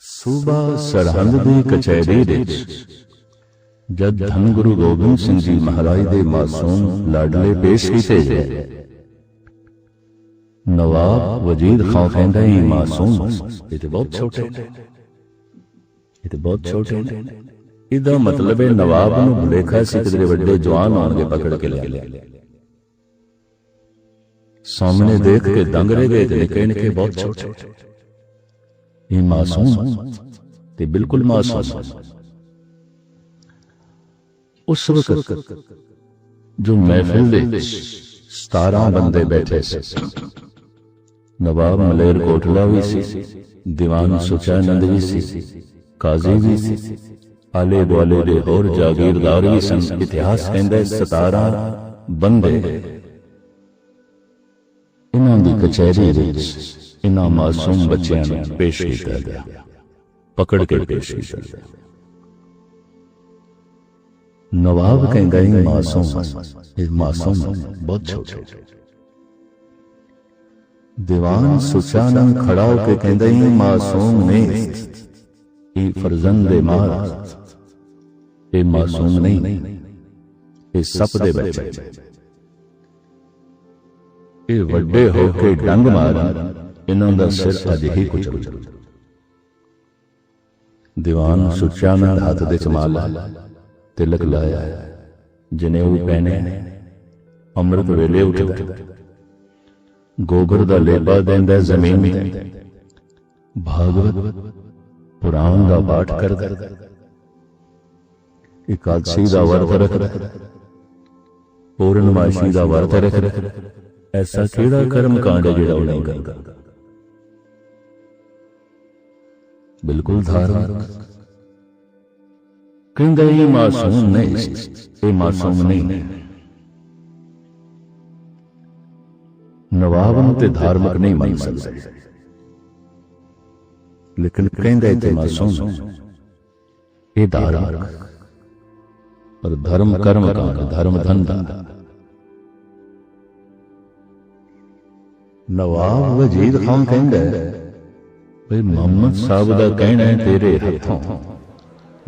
ਸੂਬਾ ਸਰਹੰਦ ਦੀ ਕਚਹਿਰੀ ਵਿੱਚ। ਜਦ ਧੰਨ ਗੁਰੂ ਗੋਬਿੰਦ ਸਿੰਘ ਜੀ ਮਹਾਰਾਜ ਦੇ ਮਾਸੂਮ ਲਾਡਲੇ ਪੇਸ਼ ਕੀਤੇ ਗਏ। ਨਵਾਬ ਵਜੀਦ ਖਾਨ ਕਹਿੰਦਾ ਇਹ ਮਾਸੂਮ ਇਹ ਤੇ ਬਹੁਤ ਛੋਟੇ ਨੇ। ਇਹ ਤੇ ਬਹੁਤ ਛੋਟੇ ਨੇ। ਇਹਦਾ ਮਤਲਬ ਹੈ ਨਵਾਬ ਨੂੰ ਭੁਲੇਖਾ ਸੀ ਕਿ ਜਿਹੜੇ ਵੱਡੇ ਜਵਾਨ ਆਉਣਗੇ ਪਕੜ ਕੇ ਲੈ ਲਿਆ ਸਾਹਮਣੇ ਦੇਖ ਕੇ ਦੰਗ ਰਹਿ ਗਏ ਤੇ ਨਿੱਕੇ ਨਿੱਕੇ ਬਹੁਤ ਛੋਟੇ ਇਹ ਮਾਸੂਮ ਤੇ ਬਿਲਕੁਲ ਮਾਸੂਮ ਉਸ ਵਕਤ ਜੋ ਮਹਿਫਿਲ ਦੇ ਵਿੱਚ 17 ਬੰਦੇ ਬੈਠੇ ਸੀ। ਨਵਾਬ ਮਲੇਰ ਕੋਟਲਾ ਵੀ ਸੀ ਦੀਵਾਨ ਸੁਚਾਨੰਦ ਵੀ ਸੀ ਕਾਜ਼ੀ ਵੀ ਸੀ। ਆਲੇ ਦੁਆਲੇ ਦੇ ਹੋਰ ਜਾਗੀਰਦਾਰ ਵੀ ਸਨ। ਇਤਿਹਾਸ ਕਹਿੰਦਾ 17 ਬੰਦੇ। ਇਹਨਾਂ ਦੀ ਕਚਹਿਰੀ ਵਿੱਚ ਇਹਨਾਂ ਮਾਸੂਮ ਬੱਚਿਆਂ ਨੂੰ ਪੇਸ਼ ਕੀਤਾ ਗਿਆ। ਪਕੜ ਕੇ ਪੇਸ਼ ਕੀਤਾ ਗਿਆ। ਨਵਾਬ ਕਹਿੰਦਾ ਇਹ ਮਾਸੂਮ ਇਹ ਮਾਸੂਮ ਬਹੁਤ ਛੋਟੇ ਦੀਵਾਨ ਸੁਚਾਨੰਦ ਖੜਾ ਹੋ ਕੇ ਕਹਿੰਦਾ ਇਹ ਮਾਸੂਮ ਨਹੀਂ। ਇਹ ਫਰਜ਼ੰਦ ਦੇ ਮਾਰ ਇਹ ਮਾਸੂਮ ਨਹੀਂ। ਇਹ ਸੱਪ ਦੇ ਬੱਚੇ। ਇਹ ਵੱਡੇ ਹੋ ਕੇ ਡੰਗ ਮਾਰਨ। ਇਹਨਾਂ ਦਾ ਸਿਰ ਅਜੇ ਹੀ ਕੁਚਲ ਦੀਵਾਨ ਸੁਚਾਨੰਦ ਹੱਥ ਦੇ ਚਮਾਲ ਤਿਲਕ ਲਾਇਆ। ਜਿਨੇ ਉਹ ਪਹਿਨੇ ਅੰਮ੍ਰਿਤ ਵੇਲੇ ਉੱਠਦਾ। ਗੋਬਰ ਦਾ ਲੇਪਾ ਦਿੰਦਾ ਜ਼ਮੀਨ ਤੇ। ਭਾਗਵਤ ਪੁਰਾਣ ਦਾ ਪਾਠ ਕਰਦਾ। ਇਕਾਦਸ਼ੀ ਦਾ ਵਰਤ ਰੱਖਦਾ। ਪੂਰਨਮਾਸ਼ੀ ਦਾ ਵਰਤ ਰੱਖਦਾ। ਐਸਾ ਕਿਹੜਾ ਕਰਮ ਕਾਂਡ ਜਿਹੜਾ ਉਹ ਨਹੀਂ ਕਰਦਾ? ਬਿਲਕੁਲ ਧਾਰਮਿਕ। ਕਹਿੰਦਾ, ਇਹ ਮਾਸੂਮ ਨਹੀਂ ਇਹ ਮਾਸੂਮ ਨਹੀਂ। ਨਵਾਬ ਨੂੰ ਤੇ ਧਾਰਮਿਕ ਨਹੀਂ ਮੰਨ ਸਕਦਾ। ਲੇਕਿਨ ਕਹਿੰਦਾ, ਇਹ ਤੇ ਮਾਸੂਮ ਇਹ ਧਾਰਮਿਕ। ਪਰ ਧਰਮ ਕਰਮ ਕਾਂਡ ਧਰਮ ਧੰਦਾ ਨਵਾਬ ਵਜੀਦ ਖਾਨ ਕਹਿੰਦਾ ਵੀ ਮੁਹੰਮਦ ਸਾਹਿਬ ਦਾ ਕਹਿਣਾ ਹੈ ਤੇਰੇ ਹੱਥੋਂ।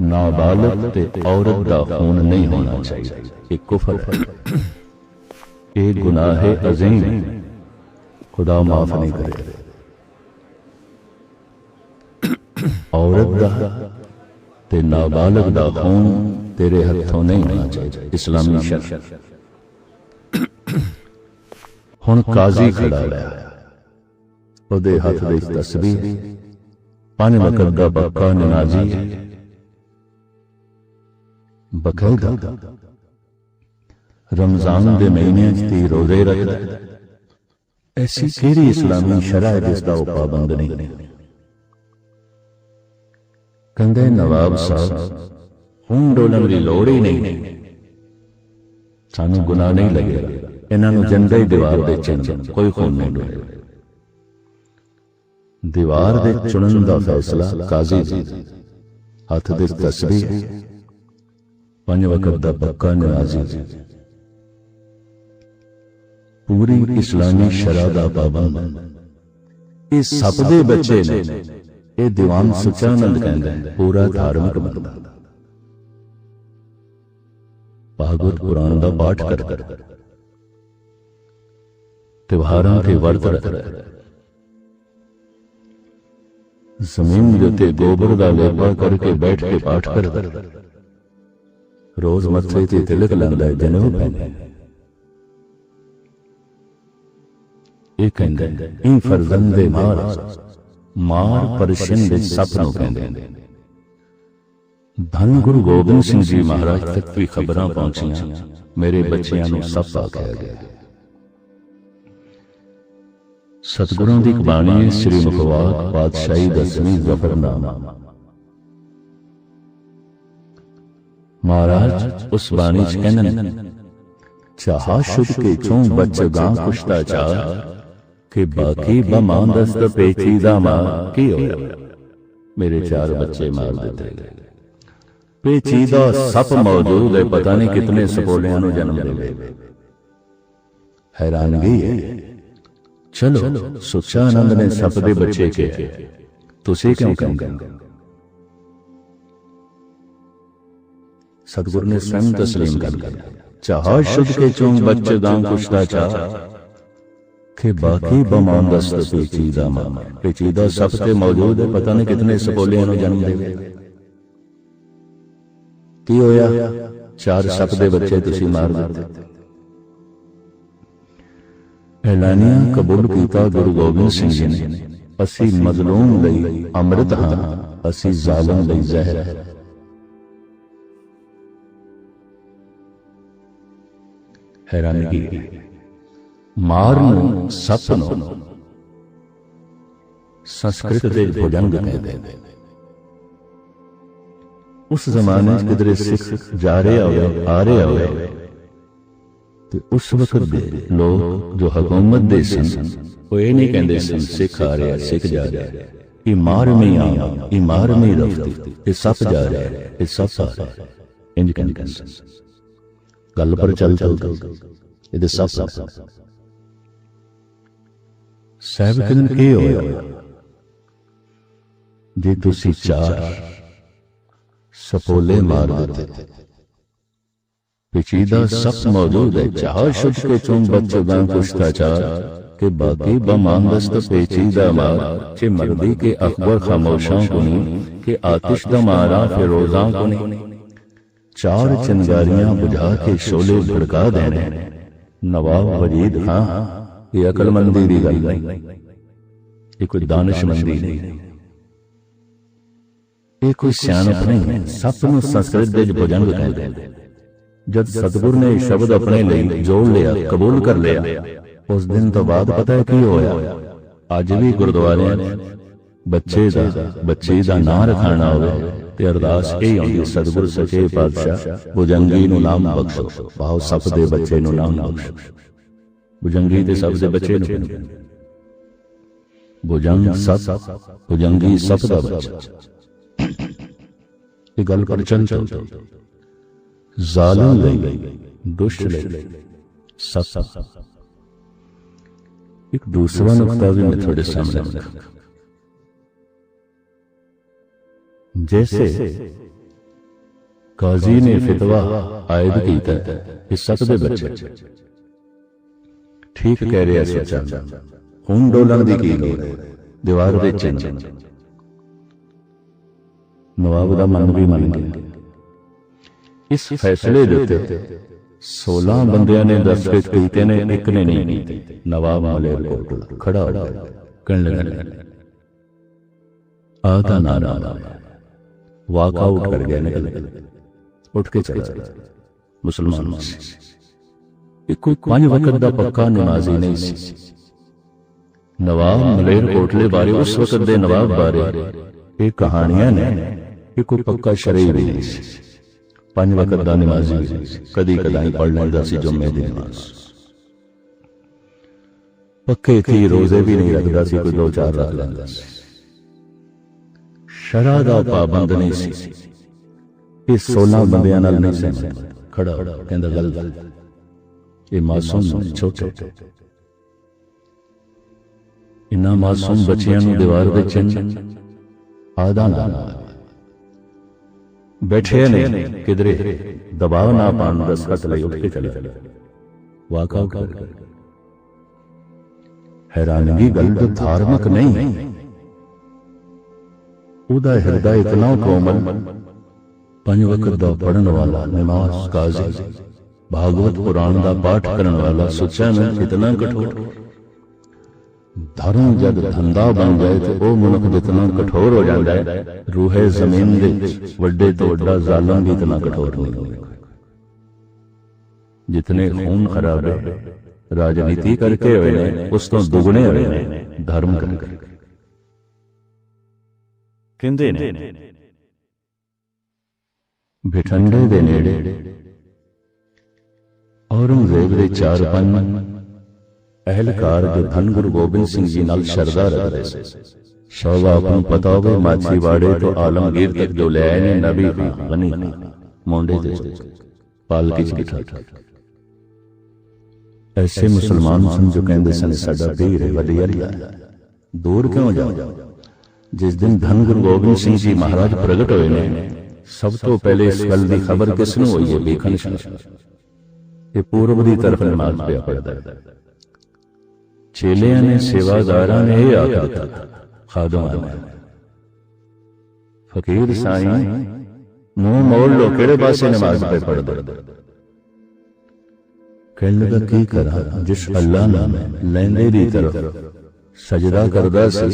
ਨਾਬਾਲਗ ਤੇ ਔਰਤ ਦਾ ਖੂਨ ਨਹੀਂ ਹੋਣਾ ਚਾਹੀਦਾ। ਇਹ ਕੁਫਰ ਹੈ। ਇਹ ਗੁਨਾਹ ਹੈ। ਅਜ਼ੀਮ ਖੁਦਾ ਮਾਫ ਨਹੀਂ ਕਰੇ। ਔਰਤ ਦਾ ਤੇ ਨਾਬਾਲਗ ਦਾ ਖੂਨ ਤੇਰੇ ਹੱਥੋਂ ਨਹੀਂ ਹੋਣਾ ਚਾਹੀਦਾ। ਇਸਲਾਮੀ ਸ਼ਰਅ ਹੁਣ ਕਾਜ਼ੀ ਖੜਾ ਹੋਇਆ। ਉਹਦੇ ਹੱਥ ਵਿੱਚ ਤਸਬੀਹ। ਪੰਜ ਵਕਤ ਦਾ ਬੱਕਾ ਨਮਾਜ਼ੀ ਹੈ ਬਕਾਇਦਾ ਰਮਜ਼ਾਨ ਦੇ ਮਹੀਨੇ ਚ ਤੀ ਰੋਜ਼ੇ ਰੱਖਦਾ। ਐਸੀ ਕਿਹੜੀ ਇਸਲਾਮੀ ਸ਼ਰਅ ਹੈ ਜਿਸ ਦਾ ਉਹ ਪਾਬੰਦ ਨਹੀਂ? ਕਹਿੰਦੇ ਨਵਾਬ ਸਾਹਿਬ ਹੁਣ ਡੋਲਣ ਦੀ ਲੋੜ ਹੀ ਨਹੀਂ। ਸਾਨੂੰ ਗੁਨਾਹ ਨਹੀਂ ਲੱਗੇਗਾ। ਇਹਨਾਂ ਨੂੰ ਜੰਦਾ ਹੀ ਦੀਵਾਰ ਦੇ ਚਿੰਨ ਕੋਈ ਖੂਨ ਨਹੀਂ ਡੋਲੇ ਦੀਵਾਰ ਦੇ ਚੁਣਨ ਦਾ ਫੈਸਲਾ ਕਾਜ਼ੀ ਜੀ। ਹੱਥ ਦੇ ਤਸਬੀਹ ਪੰਜ ਵਕਤ ਦਾ ਪੱਕਾ ਨਮਾਜ਼ੀ ਪੂਰੀ ਇਸਲਾਮੀ ਸ਼ਰਾ ਦਾ ਪਾਬੰਦ। ਇਹ ਸਭ ਦੇ ਬੱਚੇ ਨੇ। ਇਹ ਦੀਵਾਨ ਸੁਚਾਨੰਦ ਕਹਿੰਦਾ ਹੈ। ਪੂਰਾ ਧਾਰਮਿਕ ਬੰਦਾ। ਭਾਗਵਤ ਪੁਰਾਣ ਦਾ ਪਾਠ ਕਰਦਾ ਤਿਵਹਾਰਾਂ ਤੇ ਵਰਤ ਰੱਖਦਾ ਜ਼ਮੀਨ ਦੇ ਉੱਤੇ ਗੋਬਰ ਦਾ ਲੇਪਾ ਕਰਕੇ ਬੈਠ ਕੇ ਪਾਠ ਕਰਦਾ ਰੋਜ਼ ਮੱਥੇ ਤੇ ਤਿਲਕ ਲਾਉਂਦਾ ਹੈ ਜਨਮ ਪੈਂਦਾ ਇਹ ਕਹਿੰਦਾ ਇਹ ਫਰਜ਼ੰਦੇ ਮਾਰ ਮਾਰ ਪਰਸ਼ਨ ਦੇ ਸੱਪ ਨੂੰ ਕਹਿੰਦੇ ਧੰਨ ਗੁਰੂ ਗੋਬਿੰਦ ਸਿੰਘ ਜੀ ਮਹਾਰਾਜ ਤੱਕ ਵੀ ਖਬਰਾਂ ਪਹੁੰਚੀਆਂ, ਮੇਰੇ ਬੱਚਿਆਂ ਨੂੰ ਸੱਪ ਆ ਗਿਆ ਸਤਿਗੁਰਾਂ ਦੀ ਬਾਣੀ ਹੈ ਸ੍ਰੀ ਮੁਖਵਾਕ ਪਾਤਸ਼ਾਹੀ ਦਸਵੀਂ ਜ਼ਫਰਨਾਮਾ ਮਹਾਰਾਜ, ਉਸ ਬਾਣੀ ਚ ਕਹਿੰਦੇ ਚਾਹਾ ਸ਼ੁਭ ਕੇ ਚੋਂ ਬੱਚ ਕੁਸ਼ਤਾ ਚਾ ਕਿ ਬਾਕੀ ਬਮਾਂ ਦਸਤ ਪੇਚੀ ਦਾ ਮਾ, ਕੀ ਹੋਇਆ ਮੇਰੇ ਚਾਰ ਬੱਚੇ ਮਾਰ ਦਿੱਤੇ ਗਏ। ਪੇਚੀ ਦਾ ਸੱਪ ਮੌਜੂਦ ਹੈ, ਪਤਾ ਨਹੀਂ ਕਿਤਨੇ ਸਪੋਲਿਆਂ ਨੂੰ ਜਨਮ ਦੇਵੇ। ਹੈਰਾਨਗੀ ਹੈ। चलो सुचानंद ने ਸਭ ਦੇ ਬੱਚੇ ਕਿਹਾ। ਤੁਸੀਂ ਕਿਉਂ ਕਹਿੰਦੇ ਸਤਗੁਰ ਨੇ ਸਵੈਂ ਤਸਲੀਮ ਕਰ ਲਿਆ ਚਾਹ ਸ਼ੁੱਧ ਕੇ ਚੋਂ ਬੱਚੇ ਦਾ ਕੁਛ ਚਾਹ। ਕਿ ਬਾਕੀ ਬਮਾਨ ਦਸਤ ਪੇਚੀਦਾ ਮਾਮਾ ਪੇਚੀਦਾ ਸਭ ਤੇ ਮੌਜੂਦ ਹੈ ਪਤਾ ਨਹੀਂ ਕਿਤਨੇ ਸਬੋਲਿਆਂ ਨੂੰ ਜਨਮ ਦੇਵੇ। ਕੀ ਹੋਇਆ? ਚਾਰ ਸੱਪ ਦੇ ਬੱਚੇ ਤੁਸੀਂ ਮਾਰ ਦਿੱਤੇ। ਐਲਾਨੀਆਂ ਕਬੂਲ ਕੀਤਾ ਗੁਰੂ ਗੋਬਿੰਦ ਸਿੰਘ ਜੀ ਨੇ। ਅਸੀਂ ਮਜ਼ਲੂਮ ਲਈ ਅੰਮ੍ਰਿਤ ਹਾਂ, ਅਸੀਂ ਜ਼ਾਲਮ ਲਈ ਜ਼ਹਿਰ ਹੈਰਾਨਗੀ ਮਾਰ ਨੂੰ ਸੱਪ ਨੂੰ ਸੰਸਕ੍ਰਿਤ ਦੇ ਭੁਜੰਗ ਕਹਿੰਦੇ ਨੇ। ਉਸ ਜ਼ਮਾਨੇ 'ਚ ਕਿਧਰੇ ਸਿੱਖ ਜਾ ਰਿਹਾ ਹੋਵੇ, ਆ ਰਿਹਾ ਹੋਵੇ ਉਸ ਵਕਤ ਦੇ ਲੋਕ ਜੋ ਹਕੂਮਤ ਦੇ ਸਨ ਉਹ ਇਹ ਨਹੀਂ ਕਹਿੰਦੇ ਸਨ ਸਿੱਖ ਆ ਰਿਹਾ ਸਿੱਖ ਜਾ ਰਿਹਾ ਇਹ ਮਾਰ ਮੇ ਆ ਇਹ ਮਾਰ ਮੇ ਰਫਤੀ ਇਹ ਸੱਪ ਜਾ ਰਿਹਾ ਇਹ ਸੱਪ ਆ ਰਿਹਾ ਇੰਜ ਕਹਿੰਦੇ ਸਨ ਗੱਲ ਪਰ ਚੱਲ ਚੱਲ ਇਹਦੇ ਸੱਪ ਸੱਪ ਸਾਹਿਬ ਕਹਿੰਦੇ ਕੀ ਹੋਇਆ ਜੇ ਤੁਸੀਂ ਚਾਰ ਸਪੋਲੇ ਮਾਰ ਦਿੱਤੇ पेचीदा सब मौजूद है चार शुद्ध के चुम बच्चे बैंक के बाकी बमांदस्त पेचीदा मार के मंदी के अकबर खामोशों कुनी के आतिश दमारा फिरोजा कुनी। चार चिंगारियाँ बुझा के शोले भड़का देने। नवाब वजीद खां ये अकलमंदी दी गल ये कोई दानिशमंदी नहीं। ये कोई सियाणप नहीं। सत्य संस्कृत दे भोजन कहते हैं। ਜਦ ਸਤਿਗੁਰ ਨੇ ਇਹ ਸ਼ਬਦ ਆਪਣੇ ਲਈ ਜੋੜ ਲਿਆ ਕਬੂਲ ਕਰ ਲਿਆ। ਉਸ ਦਿਨ ਤੋਂ ਬਾਅਦ ਪਤਾ ਹੈ ਕੀ ਹੋਇਆ? ਅੱਜ ਵੀ ਗੁਰਦੁਆਰਿਆਂ ਬੱਚੇ ਦਾ ਬੱਚੇ ਦਾ ਨਾਂ ਰਖਾਣਾ ਹੋਵੇ ਤੇ ਅਰਦਾਸ ਇਹ ਆਉਂਦੀ ਸਤਿਗੁਰ ਸੱਚੇ ਪਾਤਸ਼ਾਹ ਭੁਜੰਗੀ ਨੂੰ ਨਾਮ ਬਖਸ਼ੋ ਬਾਹੋ ਸੱਪ ਦੇ ਬੱਚੇ ਨੂੰ ਨਾਮ ਬਖਸ਼ੋ। ਭੁਜੰਗੀ ਦੇ ਸੱਪ ਦੇ ਬੱਚੇ ਨੂੰ ਭੁਜੰਗ ਸੱਪ ਭੁਜੰਗੀ ਸੱਪ ਦਾ ਬੱਚਾ। ਇਹ ਗੱਲ ਪਰ ਚੱਲ। ਚੱਲ। ਜ਼ਾਲਮ ਲਈ ਦੁਸ਼ਟ ਲਈ ਸੱਪ ਇੱਕ ਦੂਸਰਾ ਨੁਕਤਾ ਵੀ ਮੈਂ ਤੁਹਾਡੇ ਸਾਹਮਣੇ ਰੱਖਾਂ जैसे काजी ने फितवा आयद कीता इस सत दे बच्चे ठीक कह रहा सच्चा ਹੁਣ ਡੋਲਣ ਦੀ ਕੀ ਲੋੜ ਹੈ ਦੀਵਾਰ ਵਿੱਚ ਚੰਨ ਨਵਾਬ ਦਾ ਮਨ ਵੀ ਮੰਨ ਗਿਆ ਇਸ ਫੈਸਲੇ ਦੇ ਉੱਤੇ 16 ਬੰਦਿਆਂ ਨੇ ਦਸਤਖਤ ਕੀਤੇ ਨੇ, ਇੱਕ ਨੇ ਨਹੀਂ ਕੀਤੇ। ਨਵਾਬ ਮਲੇਰ ਖੜਾ ਹੋ ਗਿਆ ਕਹਿਣ ਲੱਗਾ, ਆ ਤਾਂ ਨਾਰਾ ਵਾਕ ਆਊਟ ਕਰ ਗਿਆ ਨਿਕਲ ਉੱਠ ਕੇ ਚਲਾ ਗਿਆ। ਮੁਸਲਮਾਨ ਇੱਕ ਕੋਈ ਪੰਜ ਵਕਤ ਦਾ ਪੱਕਾ ਨਮਾਜ਼ੀ ਨਹੀਂ ਸੀ। ਨਵਾਬ ਮਲੇਰ ਕੋਟਲੇ ਬਾਰੇ ਉਸ ਵਕਤ ਦੇ ਨਵਾਬ ਬਾਰੇ ਇਹ ਕਹਾਣੀਆਂ ਨੇ। ਇਹ ਕੋਈ ਪੱਕਾ ਸ਼ਰਈ ਨਹੀਂ ਸੀ। ਪੰਜ ਵਕਤ ਦਾ ਨਮਾਜ਼ੀ ਵੀ। ਕਦੀ ਕਦਾਈ ਪੜ ਲੈਂਦਾ ਸੀ ਜੁਮੇ ਦੀ ਨਮਾਜ਼। ਪੱਕੇ ਥੀ ਰੋਜ਼ੇ ਵੀ ਨਹੀਂ ਰੱਖਦਾ ਸੀ ਕੋਈ ਦੋ ਚਾਰ ਰੱਖ ਲੈਂਦਾ ਸੀ। ਸ਼ਰਾ ਦਾ ਪਾਬੰਦ ਨਹੀਂ ਸੀ। ਇਹ 16 ਬੰਦਿਆਂ ਨਾਲ ਨਹੀਂ ਸਹਿਮਤ। ਖੜਾ ਕਹਿੰਦਾ ਗੱਲ ਇਹ ਮਾਸੂਮ ਛੋਟੇ। ਇਨਾ ਮਾਸੂਮ ਬੱਚਿਆਂ ਨੂੰ ਦੀਵਾਰ ਵਿੱਚ ਆਦਾ ਨਾ ਬੈਠੇ ਨੇ ਕਿਧਰੇ ਦਬਾਅ ਨਾ ਪਾਣ ਦਾ ਸਖਤ ਲਈ ਉੱਠ ਕੇ ਚਲੇ। ਵਾਕਾ ਕਰ ਹੈਰਾਨਗੀ ਗੱਲ ਤਾਂ ਧਾਰਮਿਕ ਨਹੀਂ। ਉਹਦਾ ਹਿਰਦਾ ਇਤਨਾ ਕੋਮਲ। ਪੰਜ ਵਕਤ ਦਾ ਪੜਨ ਵਾਲਾ ਨਮਾਜ਼ ਕਾਜ਼ੀ। ਭਾਗਵਤ ਪੁਰਾਣ ਦਾ ਪਾਠ ਕਰਨ ਵਾਲਾ ਸੁੱਚਾ ਮੈਂ ਇਤਨਾ ਕਠੋਰ। ਧਰਮ ਜਦ ਧੰਦਾ ਬਣ ਜਾਏ ਤੇ ਉਹ ਮਨੁੱਖ ਜਿਤਨਾ ਕਠੋਰ ਹੋ ਜਾਂਦਾ ਹੈ, ਰੂਹੇ ਜ਼ਮੀਨ ਦੇ ਵੱਡੇ ਤੋਂ ਵੱਡਾ ਜ਼ਾਲਮ ਵੀ ਇਤਨਾ ਕਠੋਰ ਨਹੀਂ ਹੋਵੇਗਾ। ਜਿਤਨੇ ਖੂਨ ਖਰਾਬੇ ਰਾਜਨੀਤੀ ਕਰਕੇ ਹੋਏ ਨੇ, ਉਸ ਤੋਂ ਦੁਗਣੇ ਹੋਏ ਨੇ, ਧਰਮ ਕਰਕੇ। ਕਹਿੰਦੇ ਨੇ, ਬਿਠੰਡੇ ਦੇ ਨੇੜੇ ਔਰੰਗਜ਼ੇਬ ਦੇ ਚਾਰ ਪੰਜ ਅਹਿਲਕਾਰ ਜੋ ਧੰਨ ਗੁਰੂ ਗੋਬਿੰਦ ਸਿੰਘ ਜੀ ਨਾਲ ਸ਼ਰਧਾ ਰੱਖਦੇ ਸੀ। ਸ਼ੌਬਾ ਆਪ ਨੂੰ ਪਤਾ ਹੋਵੇ ਮਾਛੀਵਾੜੇ ਤੋਂ ਆਲਮਗੀਰ ਤੱਕ ਜੋ ਲੈ ਆਏ ਨੇ, ਨਬੀ ਖਾਨ ਗਨੀ ਦੇ ਪਾਲਕੀ ਚ ਬਿਠਾ ਐਸੇ ਮੁਸਲਮਾਨ ਸਨ ਜੋ ਕਹਿੰਦੇ ਸਨ, ਸਾਡਾ ਪੀਰ ਹੈ ਵਲੀ ਅੱਲਾ ਦੂਰ ਕਿਉਂ ਜਾਓ? ਜਿਸ ਦਿਨ ਧੰਨ ਗੁਰੂ ਗੋਬਿੰਦ ਸਿੰਘ ਜੀ ਮਹਾਰਾਜ ਪ੍ਰਗਟ ਹੋਏ ਨੇ, ਸਭ ਤੋਂ ਪਹਿਲੇ ਇਸ ਗੱਲ ਦੀ ਖਬਰ ਕਿਸ ਨੂੰ ਹੋਈ ਹੈ ਵੇਖਣ ਇਹ ਪੂਰਬ ਦੀ ਤਰਫ ਨਮਾਜ਼ ਪਿਆ ਪੜਦਾ ਹੈ। ਚੇਲਿਆਂ ਨੇ ਸੇਵਾਦਾਰਾਂ ਨੇ ਇਹ ਆਖ ਦਿੱਤਾ ਖਾਦਮਾਂ ਨੇ। ਫਕੀਰ ਸਾਈਂ ਮੂੰਹ ਮੋੜ ਲੋ ਕਿਹੜੇ ਪਾਸੇ ਨਮਾਜ਼ ਪੇ ਪੜਦਾ ਕਹਿਣ ਲੱਗਾ ਕੀ ਕਰਾਂ? ਜਿਸ ਅੱਲਾ ਨਾਲ ਲੈਂਦੇ ਦੀ ਤਰਫ ਸਜਦਾ ਕਰਦਾ ਸੀ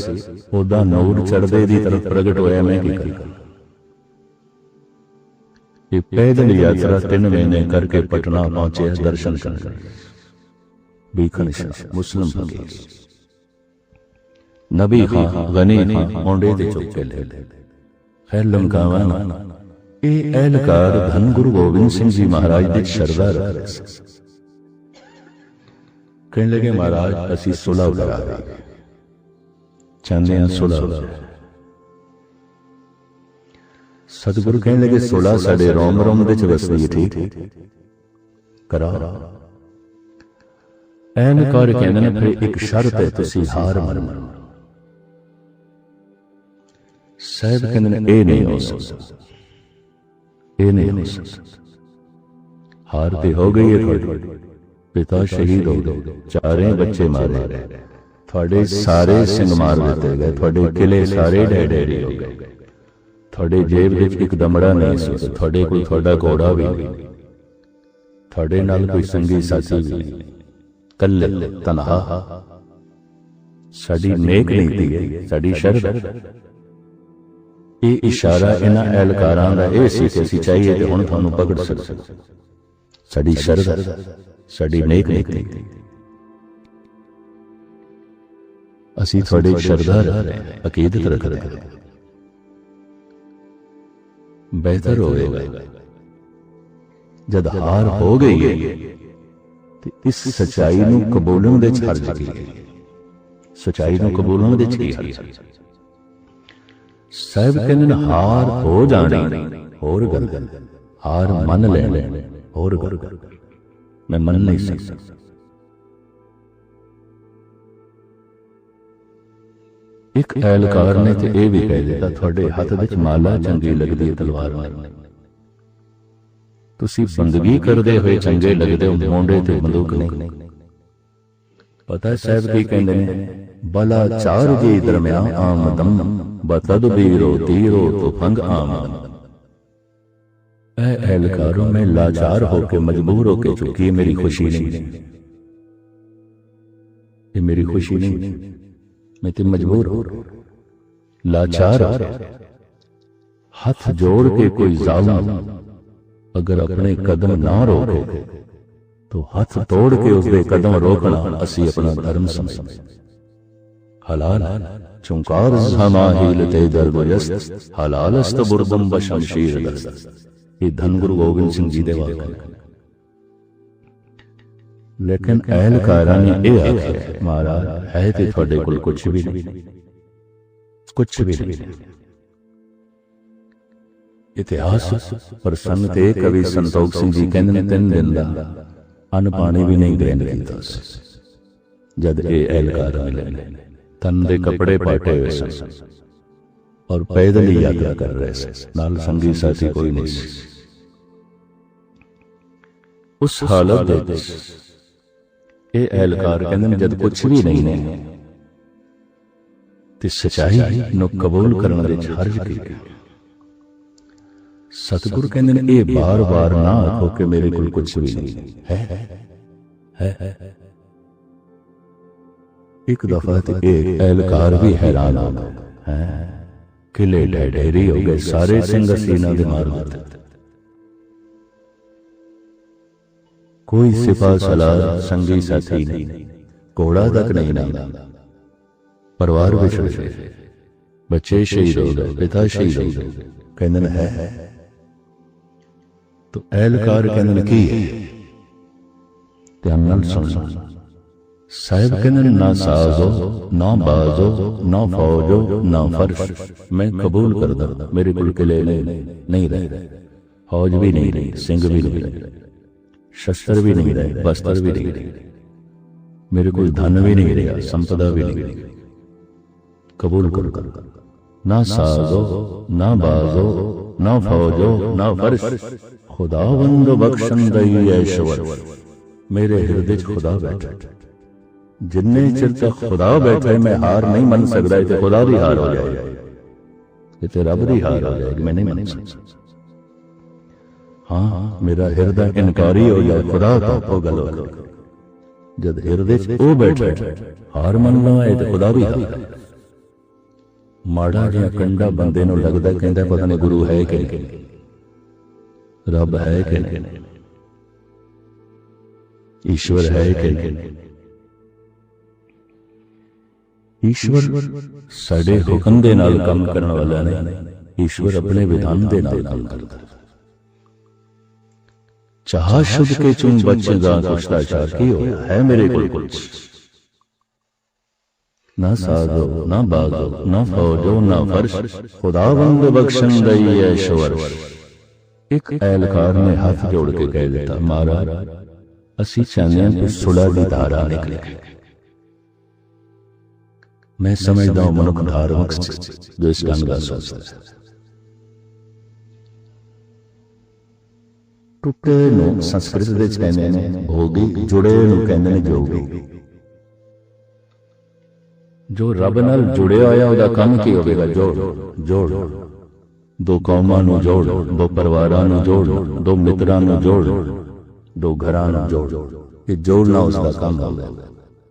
ਉਹਦਾ ਨੂਰ ਚੜਦੇ ਦੀ ਤਰਫ ਪ੍ਰਗਟ ਹੋਇਆ ਮੈਂ ਕੀ ਕਰਾਂ? ਇਹ ਪੈਦਲ ਯਾਤਰਾ ਤਿੰਨ ਮਹੀਨੇ ਕਰਕੇ ਪਟਨਾ ਪਹੁੰਚਿਆ ਦਰਸ਼ਨ ਕਰਨ। ਬੀਖਣ ਸ਼ਾਹ ਮੁਸਲਮ ਫਕੀਰ ਨਬੀ ਖਾਨ ਗਨੀ ਖਾਨ ਮੋਂਡੇ ਤੇ ਚੁੱਕ ਕੇ ਲੈ ਲੈ ਖੈਰ ਲੰਕਾਵਾਂ ਇਹ ਅਹਿਲਕਾਰ ਧੰਨ ਗੁਰੂ ਗੋਬਿੰਦ ਸਿੰਘ ਜੀ ਮਹਾਰਾਜ ਦੇ ਸ਼ਰਦਾ ਰੱਖ ਰਹੇ ਸੀ ਕਹਿਣ ਲੱਗੇ ਮਹਾਰਾਜ ਅਸੀਂ ਸੁਲਹ ਕਰਾ ਰਹੇ ਚਾਹੁੰਦੇ ਹਾਂ ਸੁਲਹ ਸਤਿਗੁਰੂ ਕਹਿਣ ਲੱਗੇ ਸੁਲਹ ਸਾਡੇ ਰੋਮ ਰੋਮ ਵਿੱਚ ਵਸਦੀ ਹੈ ਠੀਕ ਕਰਾ ਐਨ ਕਰ ਕਹਿੰਦੇ ਨੇ ਫਿਰ ਇੱਕ ਸ਼ਰਤ ਹੈ ਤੁਸੀਂ ਹਾਰ ਮੰਨੋ ਸਾਹਿਬ ਕਹਿੰਦੇ ਨੇ ਇਹ ਨਹੀਂ ਹੋ ਸਕਦਾ। ਇਹ ਨਹੀਂ ਹੋ ਸਕਦਾ। ਹਾਰ ਤੇ ਹੋ ਗਈ ਹੈ ਤੁਹਾਡੀ। ਪਿਤਾ ਸ਼ਹੀਦ ਹੋ ਗਏ। ਚਾਰੇ ਬੱਚੇ ਮਾਰੇ। ਗਏ ਤੁਹਾਡੇ ਸਾਰੇ ਸਿੰਘ ਮਾਰ ਦਿੱਤੇ ਗਏ। ਤੁਹਾਡੇ ਕਿਲੇ ਸਾਰੇ ਢੇਰੀ ਹੋ ਗਏ। ਤੁਹਾਡੇ ਜੇਬ ਵਿੱਚ ਇੱਕ ਦਮੜਾ ਨਹੀਂ ਸੀ ਤੁਹਾਡੇ ਕੋਲ ਤੁਹਾਡਾ ਘੋੜਾ ਵੀ ਨਹੀਂ। ਤੁਹਾਡੇ ਨਾਲ ਕੋਈ ਸੰਗੀ ਸਾਥੀ ਵੀ ਨਹੀਂ। ਕੱਲੇ ਤਨਹਾ। ਸਾਡੀ ਨੇਕ ਨੀਤੀ ਸਾਡੀ ਸ਼ਰਤ ਇਹ ਇਸ਼ਾਰਾ ਇਹਨਾਂ ਐਲਕਾਰਾਂ ਦਾ ਇਹ ਸੀ ਕਿ ਅਸੀਂ ਚਾਹੀਏ ਤੇ ਹੁਣ ਤੁਹਾਨੂੰ ਪਕੜ ਸਕੋ ਸਾਡੀ ਸ਼ਰਤ ਸਾਡੀ ਨੇਕ ਨੀਤੀ ਅਸੀਂ ਤੁਹਾਡੇ ਸ਼ਰਧਾ ਰੱਖਦੇ ਹਾਂ, ਅਕੀਦਤ ਰੱਖਦੇ ਹਾਂ। ਬਿਹਤਰ ਹੋਵੇਗਾ। ਜਦ ਹਾਰ ਹੋ ਗਈ ਹੈ ਤੇ ਇਸ ਸਚਾਈ ਨੂੰ ਕਬੂਲਣ ਦੇ ਚ ਹਰਜ ਕੀ ਹੈ ਸਚਾਈ ਨੂੰ ਕਬੂਲਣ ਦੇ ਚ ਕੀ ਹਰਜ ਹੈ ਸਾਹਿਬ ਕਹਿੰਦੇ ਹਾਰ ਹੋ ਜਾਣੀ, ਹੋਰ ਗੱਲ। ਹਾਰ ਮੰਨ ਲੈਣੀ, ਹੋਰ ਗੱਲ। ਮੈਂ ਮੰਨ ਨਹੀਂ ਸਕਦਾ। ਇੱਕ ਐਲਕਾਰ ਨੇ ਤੇ ਇਹ ਵੀ ਕਹਿ ਦਿੱਤਾ, ਤੁਹਾਡੇ ਹੱਥ ਵਿੱਚ ਮਾਲਾ ਚੰਗੀ ਲੱਗਦੀ ਹੈ, ਤਲਵਾਰ ਨਾਲ ਤੁਸੀਂ ਬੰਦਗੀ ਕਰਦੇ ਹੋਏ ਚੰਗੇ ਲੱਗਦੇ ਹੋ ਮੋਢੇ ਤੇ ਬੰਦੂਕ ਨਹੀਂ ਪਤਾ ਸਾਹਿਬ ਕੀ ਕਹਿੰਦੇ ਨੇ ਬਲਾ ਚਾਰ ਜੀ ਦਰਮਿਆਨ ਆਮਦਮ ਬਤਦਬੀਰੋ ਤੀਰੋ ਤੁਫੰਗ ਆਮਦਮ ਐ ਐਲਕਾਰੋਂ ਮੈਂ ਲਾਚਾਰ ਹੋ ਕੇ ਮਜਬੂਰ ਹੋ ਕੇ ਚੁੱਕੀ ਮੇਰੀ ਖੁਸ਼ੀ ਨਹੀਂ ਇਹ ਮੇਰੀ ਖੁਸ਼ੀ ਨਹੀਂ ਮੈਂ ਤੇ ਮਜਬੂਰ ਹੋ ਲਾਚਾਰ ਹੱਥ ਜੋੜ ਕੇ ਕੋਈ ਜ਼ਾਲਮ ਅਗਰ ਆਪਣੇ ਕਦਮ ਨਾ ਰੋਕੇ तो ਹੱਥ ਤੋੜ ਕੇ ਉਸਦੇ ਕਦਮ ਰੋਕਣਾ ਅਸੀਂ ਆਪਣਾ ਧਰਮ ਸਮਝਦੇ ਹਲਾਲ ਚੁੰਕਾਰ ਜ਼ਮਾਹੀਲ ਤੇ ਦਰਬਜਸ ਹਲਾਲ ਅਸਤ ਬੁਰਦਮ ਬਸ਼ਮਸ਼ੀਰ ਦਸਤ ਇਹ ਧੰਨ ਗੁਰੂ ਗੋਬਿੰਦ ਸਿੰਘ ਜੀ ਦੇ ਵਾਕ ਹਨ ਲੇਕਿਨ ਅਹਿਲਕਾਰਾਂ ਨੇ ਇਹ ਆਖਿਆ ਮਹਾਰਾਜ ਹੈ ਤੇ ਤੁਹਾਡੇ ਕੋਲ ਕੁਝ ਵੀ ਨਹੀਂ ਕੁਝ ਵੀ ਨਹੀਂ ਇਤਿਹਾਸ ਪ੍ਰਸੰਗ ਤੇ ਕਵੀ ਸੰਤੋਖ ਸਿੰਘ ਜੀ ਕਹਿੰਦੇ ਨੇ ਤਿੰਨ ਦਿਨ ਦਾ ਅਨ ਪਾਣੀ ਵੀ ਨਹੀਂ ਗ੍ਰਹਿਣ ਕੀਤਾ ਸੀ। ਜਦ ਇਹ ਅਹਿਲਕਾਰ ਮਿਲੇ ਨੇ ਤਨ ਦੇ ਕੱਪੜੇ ਪਾਟੇ ਹੋਏ ਸਨ ਔਰ ਪੈਦਲ ਹੀ ਯਾਤਰਾ ਕਰ ਰਹੇ ਸੀ। ਨਾਲ ਸੰਗੀ ਸਾਥੀ ਕੋਈ ਨਹੀਂ ਸੀ। ਉਸ ਹਾਲਤ ਦੇ ਵਿੱਚ ਇਹ ਅਹਿਲਕਾਰ ਕਹਿੰਦੇ ਨੇ ਜਦ ਕੁਝ ਵੀ ਨਹੀਂ ਨੇ ਤੇ ਸਚਾਈ ਨੂੰ ਕਬੂਲ ਕਰਨ ਦੇ ਹਰਜ ਕੀ ਸਤਿਗੁਰ ਕਹਿੰਦੇ ਨੇ ਇਹ ਬਾਰ-ਬਾਰ ਨਾ ਆਖੋ ਕਿ ਮੇਰੇ ਕੋਲ ਕੁਝ ਵੀ ਨਹੀਂ ਹੈ। ਹੈ ਇੱਕ ਦਫਾ ਤੇ ਇਹ ਅਹਿਲਕਾਰ ਵੀ ਹੈਰਾਨ ਹੋ ਗਏ ਹੈ ਕਿਲੇ ਢੇਰੀ ਹੋ ਗਏ ਸਾਰੇ ਸਿੰਘ ਸੀਨਾ ਦੇ ਮਾਰ ਦਿੱਤੇ। ਕੋਈ ਸਿਫਾ ਸਲਾਰ ਸੰਗੀ ਸਾਥੀ ਨਹੀਂ। ਕੋੜਾ ਤੱਕ ਨਹੀਂ ਨਾ ਪਰਿਵਾਰ ਵਿਛੜ। ਗਏ ਬੱਚੇ ਸ਼ਹੀਦ ਹੋ ਗਏ ਪਿਤਾ ਸ਼ਹੀਦ ਹੋ ਗਏ। ਕਹਿੰਦੇ ਨੇ ਹੈ। ਤੋ ਐਲਕਾਰ ਕਹਿੰਦੇ ਨੇ ਕੀ ਹੈ ਧਿਆਨ ਨਾਲ ਸੁਣੋ ਸਾਹਿਬ ਕਹਿੰਦੇ ਨੇ ਨਾ ਸਾਜ਼ੋ ਨਾ ਬਾਜ਼ੋ ਨਾ ਫੌਜੋ ਨਾ ਫਰਸ਼ ਮੈਂ ਕਬੂਲ ਕਰਦਾ ਮੇਰੇ ਕੋਲ ਕਿਲੇ ਨਹੀਂ ਨਹੀਂ ਰਹੇ ਫੌਜ ਵੀ ਨਹੀਂ ਰਹੀ ਸਿੰਘ ਵੀ ਨਹੀਂ ਰਹੇ ਸ਼ਸਤਰ ਵੀ ਨਹੀਂ ਰਹੇ ਵਸਤਰ ਵੀ ਨਹੀਂ ਰਹੇ ਮੇਰੇ ਕੋਲ ਧਨ ਵੀ ਨਹੀਂ ਰਿਹਾ ਸੰਪਦਾ ਵੀ ਨਹੀਂ ਰਹੀ ਕਬੂਲ ਕਰ ਨਾ ਸਾਜ਼ੋ ਨਾ ਬਾਜ਼ੋ ਨਾ ਫੌਜੋ ਨਾ ਫਰਸ਼ ਖੁਦਾਵੰਦ ਬਖਸ਼ਣ ਐਸ਼ਵਰ ਮੇਰੇ ਹਿਰਦੇ 'ਚ ਖੁਦਾ ਬੈਠਾ ਜਿੰਨੇ ਚਿਰ ਤੱਕ ਖੁਦਾ ਬੈਠਾ ਮੈਂ ਹਾਰ ਨਹੀਂ ਮੰਨ ਸਕਦਾ, ਇਹ ਤੇ ਖੁਦਾ ਦੀ ਹਾਰ ਹੋ ਜਾਏਗੀ। ਇਹ ਤੇ ਰੱਬ ਦੀ ਹਾਰ ਹੋ ਜਾਏਗੀ, ਮੈਂ ਨਹੀਂ ਮੰਨ ਸਕਦਾ। ਹਾਂ, ਮੇਰਾ ਹਿਰਦਾ ਇਨਕਾਰੀ ਹੋ ਜਾਏ ਖੁਦਾ ਤੋਂ ਉਹ ਗੱਲ ਹੋ ਜਦ ਹਿਰਦੇ 'ਚ ਉਹ ਬੈਠਾ ਹਾਰ ਮੰਨ ਲਵਾਂ ਇਹ ਤੇ ਖੁਦਾ ਦੀ ਹਾਰ ਮਾੜਾ ਜਿਹਾ ਕੰਡਾ ਬੰਦੇ ਨੂੰ ਲੱਗਦਾ, ਕਹਿੰਦਾ ਪਤਾ ਨਹੀਂ ਗੁਰੂ ਹੈ ਕਿ ਨਹੀਂ। ਰੱਬ ਹੈ ਕਿ ਨਹੀਂ? ਈਸ਼ਵਰ ਹੈ ਕਿ ਨਹੀਂ? ਈਸ਼ਵਰ ਸਾਡੇ ਹੁਕਮ ਦੇ ਨਾਲ ਕੰਮ ਕਰਨ ਵਾਲਾ ਨਹੀਂ। ਈਸ਼ਵਰ ਆਪਣੇ ਵਿਧਾਨ ਦੇ ਨਾਲ ਕੰਮ ਕਰਦਾ। ਚਾਹ ਸ਼ੁਭ ਕੇ ਚੁੰ ਬਚੇਗਾ ਕੁਛਤਾ ਚਾਹ ਕੀ ਹੋਇਆ? ਹੈ ਮੇਰੇ ਕੋਲ ਕੁਛ? ਨਾ ਸਾਧੋ, ਨਾ ਬਾਗੋ, ਨਾ ਫੌਜੋ, ਨਾ ਫਰਸ਼। ਖੁਦਾਵੰਦ ਬਖਸ਼ਣ ਦਈ ਐਸ਼ਵਰ ਇੱਕ ਐਲਕਾਰ ਨੇ ਹੱਥ ਜੋੜ ਕੇ ਕਹਿ ਦਿੱਤਾ, ਮਹਾਰਾਜ, ਅਸੀਂ ਚਾਹੁੰਦੇ ਹਾਂ ਕਿ ਸੁਲਾ ਦੀ ਧਾਰਾ ਨਿਕਲੇ। ਮੈਂ ਸਮਝਦਾ ਹਾਂ ਮਨੁੱਖ ਧਾਰਮਿਕ ਜੋ ਇਸ ਢੰਗ ਦਾ ਸੋਚਦਾ ਹੈ। ਟੁੱਟੇ ਨੂੰ ਸੰਸਕ੍ਰਿਤ ਦੇ ਵਿੱਚ ਕਹਿੰਦੇ ਨੇ, ਭੋਗੀ ਜੁੜੇ ਨੂੰ ਕਹਿੰਦੇ ਨੇ ਜੋਗੀ। ਜੋ ਰੱਬ ਨਾਲ ਜੁੜਿਆ ਹੋਇਆ ਉਹਦਾ ਕੰਮ ਕੀ ਹੋਵੇਗਾ? ਜੋੜ ਜੋੜ। ਦੋ ਕੌਮਾਂ ਨੂੰ ਜੋੜ, ਦੋ ਪਰਿਵਾਰਾਂ ਨੂੰ ਜੋੜ, ਦੋ ਮਿੱਤਰਾਂ ਨੂੰ ਜੋੜ, ਦੋ ਘਰਾਂ ਨੂੰ ਜੋੜ। ਇਹ ਜੋੜਨਾ ਉਸ ਦਾ ਕੰਮ ਹੁੰਦਾ ਹੈ।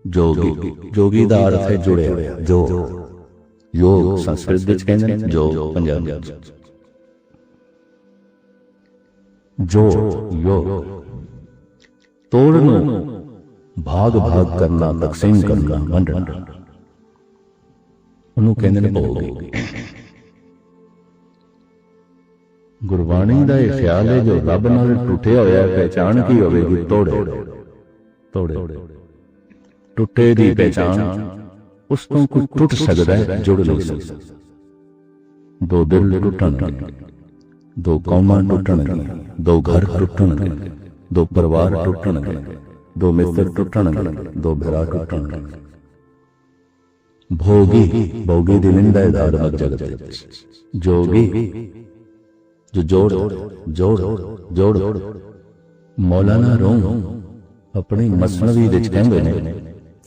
ਜੋਗੀ ਜੋਗੀ ਦਾ ਅਰਥ ਹੈ ਜੁੜਿਆ। ਜੋ ਯੋਗ ਸੰਸਕ੍ਰਿਤ ਵਿੱਚ ਕਹਿੰਦੇ ਨੇ ਜੋ ਪੰਜਾਬੀ ਵਿੱਚ। ਜੋ ਯੋਗ। ਤੋੜ ਨੂੰ ਭਾਗ ਭਾਗ ਕਰਨਾ, ਤਕਸੀਮ ਕਰਨਾ, ਵੰਡਣਾ। ਉਹਨੂੰ ਕਹਿੰਦੇ ਨੇ ਭੋਗ। ਗੁਰਬਾਣੀ ਦਾ ਇਹ ਖਿਆਲ ਹੈ ਜੋ ਰੱਬ ਨਾਲ ਟੁੱਟਿਆ ਹੋਇਆ ਹੈ, ਪਹਿਚਾਣ ਕੀ ਹੋਵੇਗੀ? ਤੋੜੇ। ਤੋੜੇ। ਟੁੱਟੇ ਦੀ ਪਹਿਚਾਣ ਉਸ ਤੋਂ ਕੋਈ ਟੁੱਟ ਸਕਦਾ ਹੈ ਜੁੜ ਨਹੀਂ ਸਕਦਾ। ਦੋ ਦਿਲ ਟੁੱਟਣਗੇ ਦੋ ਕੌਮਾਂ ਟੁੱਟਣਗੀਆਂ ਦੋ ਘਰ ਟੁੱਟਣਗੇ ਦੋ ਪਰਿਵਾਰ ਟੁੱਟਣਗੇ ਦੋ ਮਿੱਤਰ ਟੁੱਟਣਗੇ ਦੋ ਭਰਾ ਟੁੱਟਣਗੇ। ਭੋਗੀ ਭੋਗੀ ਦੀ ਨਿੰਦਾ ਹੈ ਧਾਰਮਿਕ ਜਗਤ ਵਿੱਚ। ਜੋਗੀ ਜੋ ਜੋੜ ਜੋੜ ਜੋੜ ਮੌਲਾਨਾ ਰੂਮ ਆਪਣੀ ਮਸਨਵੀ ਵਿੱਚ ਕਹਿੰਦੇ ਨੇ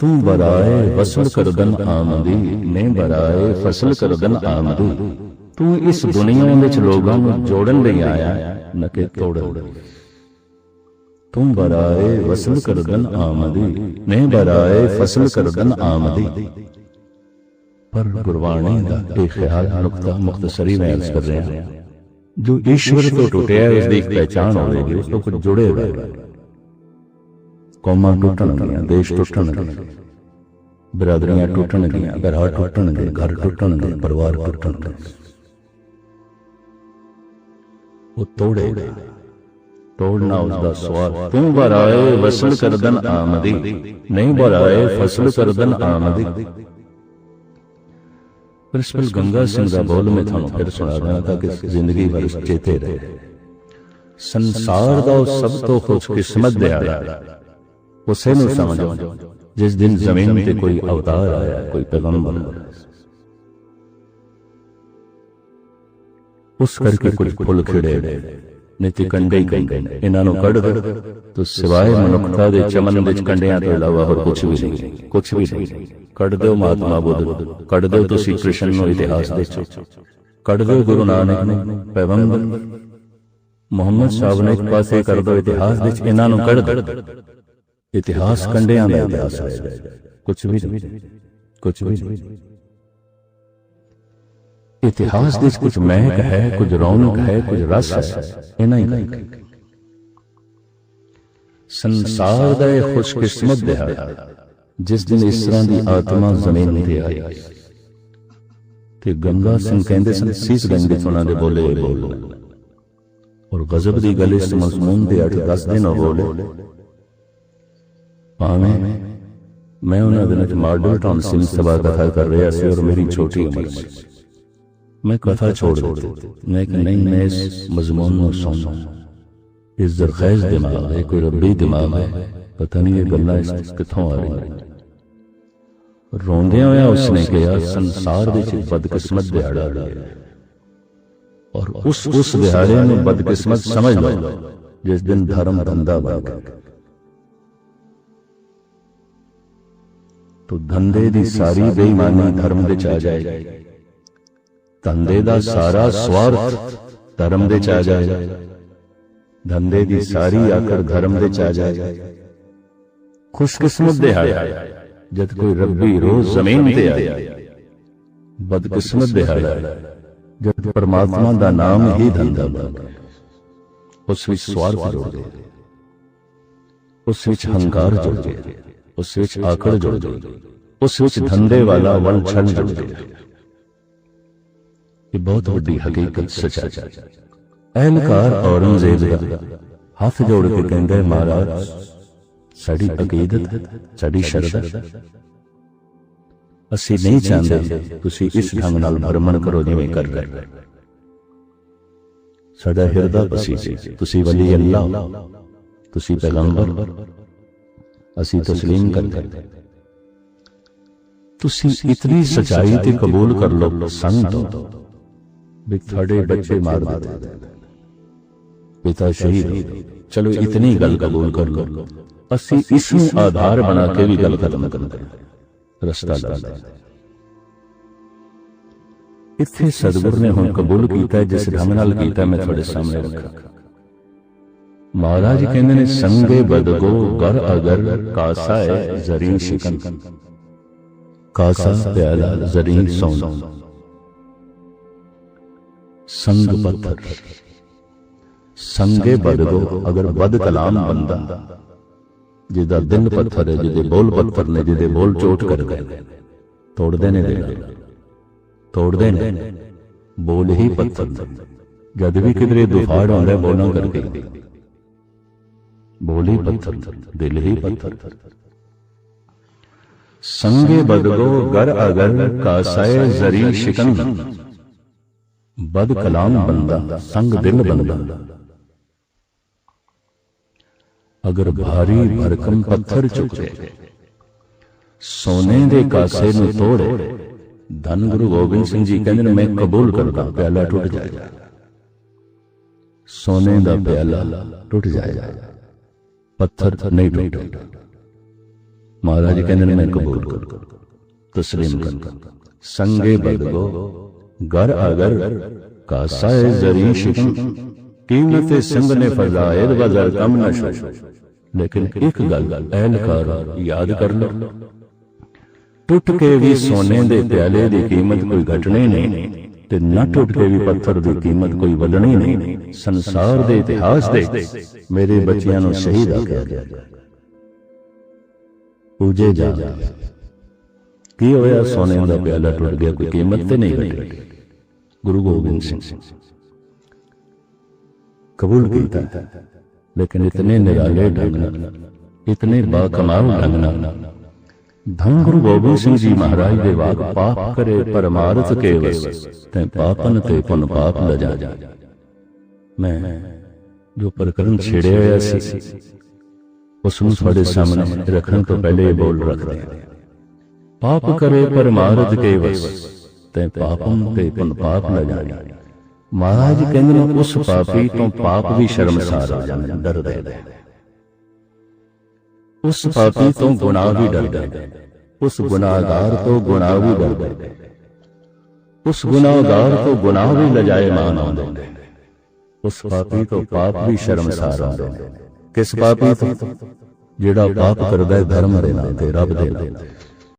ਤੂੰ ਬਰਾਏ ਵਸਲ ਕਰਦਨ ਆਮਦੀ ਨੇ ਬਰਾਏ ਫਸਲ ਕਰਦਨ ਆਮਦੀ ਤੂੰ ਇਸ ਦੁਨੀਆ ਵਿੱਚ ਲੋਕਾਂ ਨੂੰ ਜੋੜਨ ਲਈ ਆਇਆ ਨਾ ਕਿ ਤੋੜਨ ਲਈ ਤੂੰ ਬਰਾਏ ਵਸਲ ਕਰਦਨ ਆਮਦੀ ਨੇ ਬਰਾਏ ਫਸਲ ਕਰਦਨ ਆਮਦੀ ਪਰ ਗੁਰਬਾਣੀ ਦਾ ਇਹ ਖਿਆਲ ਨੁਕਤਾ ਮੁਖਤਸਰੀ ਮੈਂ ਅਰਜ਼ ਕਰ ਰਿਹਾ ਹਾਂ ਜੋ ਈਸ਼ਵਰ ਤੋਂ ਟੁੱਟਿਆ ਉਸ ਦੀ ਇੱਕ ਪਹਿਚਾਣ ਹੋਵੇਗੀ ਉਸ ਤੋਂ ਕੁਝ ਜੁੜੇਗਾ ਕੌਮਾਂ ਟੁੱਟਣਗੀਆਂ ਦੇਸ਼ ਟੁੱਟਣਗੇ ਬਰਾਦਰੀਆਂ ਟੁੱਟਣਗੀਆਂ ਘਰਾਂ ਟੁੱਟਣਗੇ ਘਰ ਟੁੱਟਣਗੇ ਪਰਿਵਾਰ ਟੁੱਟਣਗੇ ਉਹ ਤੋੜੇਗਾ ਤੋੜਨਾ ਉਸ ਦਾ ਸਵਾਲ ਤੂੰ ਬਰਾਏ ਵਸਲ ਕਰਦਨ ਆਮਦੀ। ਨਹੀਂ ਬਰਾਏ ਫਸਲ ਕਰਦਨ ਆਮਦੀ। ਪ੍ਰਿੰਸੀਪਲ ਗੰਗਾ ਸਿੰਘ ਦਾ ਬੋਲ ਮੈਂ ਤੁਹਾਨੂੰ ਫਿਰ ਸੁਣਾ ਦੇਣਾ ਤਾਂ ਕਿ ਜ਼ਿੰਦਗੀ ਭਰ ਚੇਤੇ ਰਹੇ ਸੰਸਾਰ ਦਾ ਉਹ ਸਭ ਤੋਂ ਖੁਸ਼ਕਿਸਮਤ ਦਿਹਾੜਾ ਉਸੇ ਨੂੰ ਸਮਝੋ ਜਿਸ ਦਿਨ ਜ਼ਮੀਨ ਤੇ ਕੋਈ ਅਵਤਾਰ ਆਇਆ ਕੋਈ ਪੈਗੰਬਰ ਆਇਆ ਉਸ ਕਰਕੇ ਕੁਝ ਫੁੱਲ ਖਿੜੇ ਨਹੀਂ ਕੰਡੇ ਹੀ ਕੰਡੇ ਇਹਨਾਂ ਨੂੰ ਕੱਢ ਦੋ ਤੋ ਸਿਵਾਏ ਮਨੁੱਖਤਾ ਦੇ ਚਮਨ ਵਿੱਚ ਕੰਡਿਆਂ ਤੋਂ ਇਲਾਵਾ ਹੋਰ ਕੁਝ ਵੀ ਨਹੀਂ ਕੁਝ ਵੀ ਨਹੀਂ ਕੱਢ ਦਿਓ ਮਹਾਤਮਾ ਬੁੱਧ ਕੱਢ ਦਿਓ ਤੁਸੀਂ ਕ੍ਰਿਸ਼ਨ ਨੂੰ ਇਤਿਹਾਸ ਦੇ ਚੋਂ ਕੱਢ ਦਿਓ ਗੁਰੂ ਨਾਨਕ ਨੂੰ ਪੈਗੰਬਰ ਮੁਹੰਮਦ ਸਾਹਿਬ ਨੇ ਇੱਕ ਪਾਸੇ ਕਰ ਦਿਓ ਇਤਿਹਾਸ ਵਿੱਚ ਇਹਨਾਂ ਨੂੰ ਕੱਢ ਦਿਓ ਇਤਿਹਾਸ ਕੰਡਿਆਂ ਦਾ ਇਤਿਹਾਸ ਹੈ ਕੁਝ ਵੀ ਨਹੀਂ ਕੁਝ ਵੀ ਨਹੀਂ ਇਤਿਹਾਸ ਦੇ ਵਿੱਚ ਕੁਝ ਮਹਿਕ ਹੈ, ਕੁਝ ਰੌਣਕ ਹੈ, ਕੁਝ ਰਸ ਹੈ, ਇਹਨਾਂ ਹੀ ਨਹੀਂ ਸੰਸਾਰ ਦਾ ਇਹ ਖੁਸ਼ਕਿਸਮਤ ਦਿਹਾੜਾ, ਜਿਸ ਦਿਨ ਇਸ ਤਰ੍ਹਾਂ ਦੀ ਆਤਮਾ ਜ਼ਮੀਨ ਤੇ ਆਈ। ਤੇ ਗੰਗਾ ਸਿੰਘ ਕਹਿੰਦੇ ਸਨ, ਸੀਸ ਗੰਜ ਵਿੱਚ ਦੇ ਬੋਲੇ ਹੋਏ ਔਰ ਗਜ਼ਬ ਦੀ ਗੱਲ ਇਸ ਮਜ਼ਮੂਨ ਦੇ 8-10 ਦਿਨ ਹੋ ਬੋਲੇ। ਭਾਵੇਂ ਮੈਂ ਉਹਨਾਂ ਦਿਨਾਂ ਚ ਮਾਡਲ ਟਾਊਨ ਸਿੰਘ ਸਭਾ ਕਥਾ ਕਰ ਰਿਹਾ ਸੀ ਔਰ ਮੇਰੀ ਛੋਟੀ ਉਮਰ ਸੀ। ਮੈਂ ਕਥਾ ਛੋੜ ਦਿੱਤੀ ਮੈਂ ਕਿ ਨਹੀਂ ਮੈਂ ਇਸ ਮਜ਼ਮੂਨ ਨੂੰ ਸੁਣਨਾ ਇਸ ਜ਼ਰਖੈਜ਼ ਦਿਮਾਗ ਹੈ ਕੋਈ ਰੱਬੀ ਦਿਮਾਗ ਹੈ ਪਤਾ ਨਹੀਂ ਇਹ ਗੱਲਾਂ ਇਸ ਕਿੱਥੋਂ ਆ ਰਹੀਆਂ ਰੋਂਦਿਆਂ ਹੋਇਆ ਉਸਨੇ ਕਿਹਾ ਸੰਸਾਰ ਵਿੱਚ ਇੱਕ ਬਦਕਿਸਮਤ ਦਿਹਾੜਾ ਆ ਗਿਆ ਔਰ ਉਸ ਉਸ ਦਿਹਾੜੇ ਨੂੰ ਬਦਕਿਸਮਤ ਸਮਝ ਲਓ ਜਿਸ ਦਿਨ ਧਰਮ ਧੰਦਾ ਬਣ ਗਿਆ ਤੋ ਧੰਦੇ ਦੀ ਸਾਰੀ ਬੇਈਮਾਨੀ ਧਰਮ ਦੇ ਚ ਆ ਜਾਏਗੀ ਧੰਦੇ ਦਾ ਸਾਰਾ ਸਵਾਰਥ ਧਰਮ ਦੇ ਚ ਆ ਜਾਏਗਾ ਧੰਦੇ ਦੀ ਸਾਰੀ ਆਕਰ ਧਰਮ ਦੇ ਚ ਆ ਜਾਏਗਾ ਖੁਸ਼ਕਿਸਮਤ ਦਿਹਾੜਾ। ਜਦ ਕੋਈ ਰੱਬੀ ਰੋਜ਼ ਜ਼ਮੀਨ ਤੇ ਆਇਆ ਬਦਕਿਸਮਤ ਦਿਹਾੜਾ। ਜਦ ਪਰਮਾਤਮਾ ਦਾ ਨਾਮ ਹੀ ਧੰਦਾ ਬਣ। ਗਿਆ ਉਸ ਵਿੱਚ ਸਵਾਰਥ ਜੁੜ ਗਿਆ ਉਸ ਵਿੱਚ ਹੰਕਾਰ ਜੁੜ ਗਿਆ ਉਸ ਵਿੱਚ ਆਕੜ ਜੁੜ ਗਈ ਉਸ ਵਿੱਚ ਧੰਦੇ ਵਾਲਾ ਵਣ ਛਣ ਜੁੜ ਗਿਆ ਇਹ ਬਹੁਤ ਵੱਡੀ ਹਕੀਕਤ ਸੱਚਾਈ ਹੈ ਅਹੰਕਾਰ ਔਰੰਗਜ਼ੇਬ ਦਾ ਹੱਥ ਜੋੜ ਕੇ ਕਹਿੰਦਾ ਹੈ, ਮਹਾਰਾਜ ਸਾਡੀ ਅਕੀਦਤ ਸਾਡੀ ਸ਼ਰਧਾ ਅਸੀਂ ਨਹੀਂ ਚਾਹੁੰਦੇ ਤੁਸੀਂ ਇਸ ਢੰਗ ਨਾਲ ਭਰਮਣ ਕਰੋ ਜਿਵੇਂ ਕਰ ਰਹੇ ਹੋ। ਸਾਡਾ ਹਿਰਦਾ ਪਸੀਜੇ ਤੁਸੀਂ ਵਲੀ ਅੱਲਾਹ ਤੁਸੀਂ ਪੈਗੰਬਰ ਅਸੀਂ ਤਸਲੀਮ ਕਰਦੇ ਹਾਂ। ਤੁਸੀਂ ਇਤਨੀ ਸਚਾਈ ਤੇ ਕਬੂਲ ਕਰ ਲਓ ਸੰਗ ਤੋਂ ਵੀ ਤੁਹਾਡੇ ਬੱਚੇ ਮਾਰ ਦਿੱਤੇ ਪਿਤਾ ਸ਼ਹੀਦ ਹੋ ਗਏ। ਚਲੋ ਇਤਨੀ ਗੱਲ ਕਬੂਲ ਕਰ ਲਓ ਅਸੀਂ ਇਸ ਨੂੰ ਆਧਾਰ ਬਣਾ ਕੇ ਵੀ ਗੱਲ ਖਤਮ ਕਰਦੇ ਹਾਂ ਰਸਤਾ ਲਾਉਂਦੇ ਹਾਂ। ਇੱਥੇ ਸਤਿਗੁਰ ਨੇ ਹੁਣ ਕਬੂਲ ਕੀਤਾ ਹੈ, ਜਿਸ ਢੰਗ ਨਾਲ ਕੀਤਾ ਮੈਂ ਤੁਹਾਡੇ ਸਾਹਮਣੇ ਰੱਖਾਂ ਮਹਾਰਾਜ ਕਹਿੰਦੇ ਨੇ ਸੰਗੇ ਬਦਗੋ ਗਰ ਅਗਰ ਕਾਸਾ ਹੈ ਜ਼ਰੀ ਸ਼ਿਕਨ ਕਾਸਾ ਪਿਆਲਾ ਜ਼ਰੀ ਸੌਨ ਸੰਗ ਪੱਥਰ ਸੰਗੇ ਬਦਗੋ ਅਗਰ ਬਦ ਕਲਾਮ ਬੰਦਾ, ਜਿਹਦਾ ਦਿਲ ਪੱਥਰ ਹੈ, ਜਿਹਦੇ ਬੋਲ ਪੱਥਰ ਨੇ, ਜਿਹਦੇ ਬੋਲ ਚੋਟ ਕਰ ਗਏ ਤੋੜਦੇ ਨੇ ਦਿਲ ਤੋੜਦੇ ਨੇ, ਬੋਲ ਹੀ ਪੱਥਰ। ਨੇ। ਜਦ ਵੀ ਕਿਧਰੇ ਦੁਫਾੜ ਆਉਂਦਾ, ਬੋਲਾਂ ਕਰਕੇ। ਬੋਲੀ ਪੱਥਰ, ਦਿਲ ਹੀ ਪੱਥਰ। ਸੰਗੇ ਬਦਗੋ ਗਰ ਅਗਰ ਕਾਸਾਏ ਜ਼ਰੀ ਸ਼ਿਕਨ। ਬਦ ਕਲਾਮ ਬੰਦਾ, ਸੰਗ ਦਿਲ ਬੰਦਾ। ਅਗਰ ਭਾਰੀ ਭਰਕਮ ਪੱਥਰ ਚੁੱਕੇ, ਸੋਨੇ ਦੇ ਕਾਸੇ ਨੂੰ ਤੋੜੇ, ਧੰਨ ਗੁਰੂ ਗੋਬਿੰਦ ਸਿੰਘ ਜੀ ਕਹਿੰਦੇ ਨੇ, ਮੈਂ ਕਬੂਲ ਕਰਦਾ, ਪਿਆਲਾ ਟੁੱਟ ਜਾਏਗਾ। ਸੋਨੇ ਦਾ ਪਿਆਲਾ ਟੁੱਟ ਜਾਏਗਾ। ਪੱਥਰ ਨਹੀਂ ਟੁੱਟੇਗਾ ਮਹਾਰਾਜ ਕਹਿੰਦੇ ਨੇ, ਮੈਂ ਕਬੂਲ ਕਰਦਾ, ਤਸਲੀਮ ਕਰਦਾ। ਸੰਗੇ ਬਦਗੋ ਘਰ ਅਗਰ ਕਾਸਾਏ ਜ਼ਰੀ ਸ਼ਿਕਨ ਕੀਮਤ ਸਿੰਘ ਨੇ ਫਜ਼ਾਇਦ ਵਜ਼ਰ ਕਮ ਨਸ਼ੋ ਲੇਕਿਨ ਇੱਕ ਗੱਲ ਅਹਿਲਕਾਰ ਯਾਦ ਕਰ ਲਓ ਟੁੱਟ ਕੇ ਵੀ ਸੋਨੇ ਦੇ ਪਿਆਲੇ ਦੀ ਕੀਮਤ ਕੋਈ ਘਟਣੀ ਨਹੀਂ ਤੇ ਨਾ ਟੁੱਟ ਕੇ ਵੀ ਪੱਥਰ ਦੀ ਕੀਮਤ ਕੋਈ ਵਧਣੀ ਨਹੀਂ ਸੰਸਾਰ ਦੇ ਇਤਿਹਾਸ ਦੇ ਮੇਰੇ ਬੱਚਿਆਂ ਨੂੰ ਸ਼ਹੀਦ ਆਖਿਆ ਗਿਆ ਪੂਜੇ ਜਾ ਕੀ ਹੋਇਆ ਸੋਨੇ ਦਾ ਪਿਆਲਾ ਟੁੱਟ ਗਿਆ ਕੋਈ ਕੀਮਤ ਤੇ ਨਹੀਂ ਘਟੀ ਗੁਰੂ ਗੋਬਿੰਦ ਸਿੰਘ ਕਬੂਲ ਕੀਤਾ ਲੇਕਿਨ ਇਤਨੇ ਨਿਰਾਲੇ ਢੰਗ ਨਾਲ ਇਤਨੇ ਬਾ ਕਮਾਲ ਢੰਗ ਨਾਲ ਧੰਨ ਗੁਰੂ ਗੋਬਿੰਦ ਸਿੰਘ ਜੀ ਮਹਾਰਾਜ ਦੇ ਵਾਕ ਪਾਪ ਕਰੇ ਪਰਮਾਰਥ ਕੇ ਵਸ ਤੈ ਪਾਪਨ ਤੇ ਪੁਨ ਪਾਪ ਲਜਾ ਮੈਂ ਜੋ ਪ੍ਰਕਰਨ ਛੇੜਿਆ ਹੋਇਆ ਸੀ ਉਸ ਨੂੰ ਤੁਹਾਡੇ ਸਾਹਮਣੇ ਰੱਖਣ ਤੋਂ ਪਹਿਲੇ ਇਹ ਬੋਲ ਰੱਖਦੇ ਹਾਂ ਪਾਪ ਕਰੇ ਪਰਮਾਰਥ ਕੇ ਵਸ ਤੈ ਪਾਪਨ ਤੇ ਪੁਨ ਪਾਪ ਲਜਾ ਮਹਾਰਾਜ ਕਹਿੰਦੇ ਨੇ ਉਸ ਪਾਪੀ ਤੋਂ ਪਾਪ ਵੀ ਸ਼ਰਮਸਾਰ ਹੋ ਜਾਂਦੇ। ਨੇ, ਡਰਦੇ ਨੇ। ਉਸ ਪਾਪੀ ਤੋਂ ਗੁਨਾਹ ਵੀ ਡਰਦਾ ਹੈ ਉਸ ਗੁਨਾਹਗਾਰ ਤੋਂ ਗੁਨਾਹ ਵੀ ਡਰਦਾ ਹੈ ਉਸ ਗੁਨਾਹਗਾਰ ਤੋਂ ਗੁਨਾਹ ਵੀ ਲਜਾਏ ਮਾਨ ਆਉਂਦੇ ਨੇ। ਉਸ ਪਾਪੀ ਤੋਂ ਪਾਪ ਵੀ ਸ਼ਰਮਸਾਰ ਆਉਂਦੇ ਨੇ। ਕਿਸ ਪਾਪੀ ਤੋਂ? ਜਿਹੜਾ ਪਾਪ ਕਰਦਾ ਹੈ ਧਰਮ ਦੇ ਨਾਂ ਤੇ ਰੱਬ ਦੇ ਨਾਂ ਤੇ।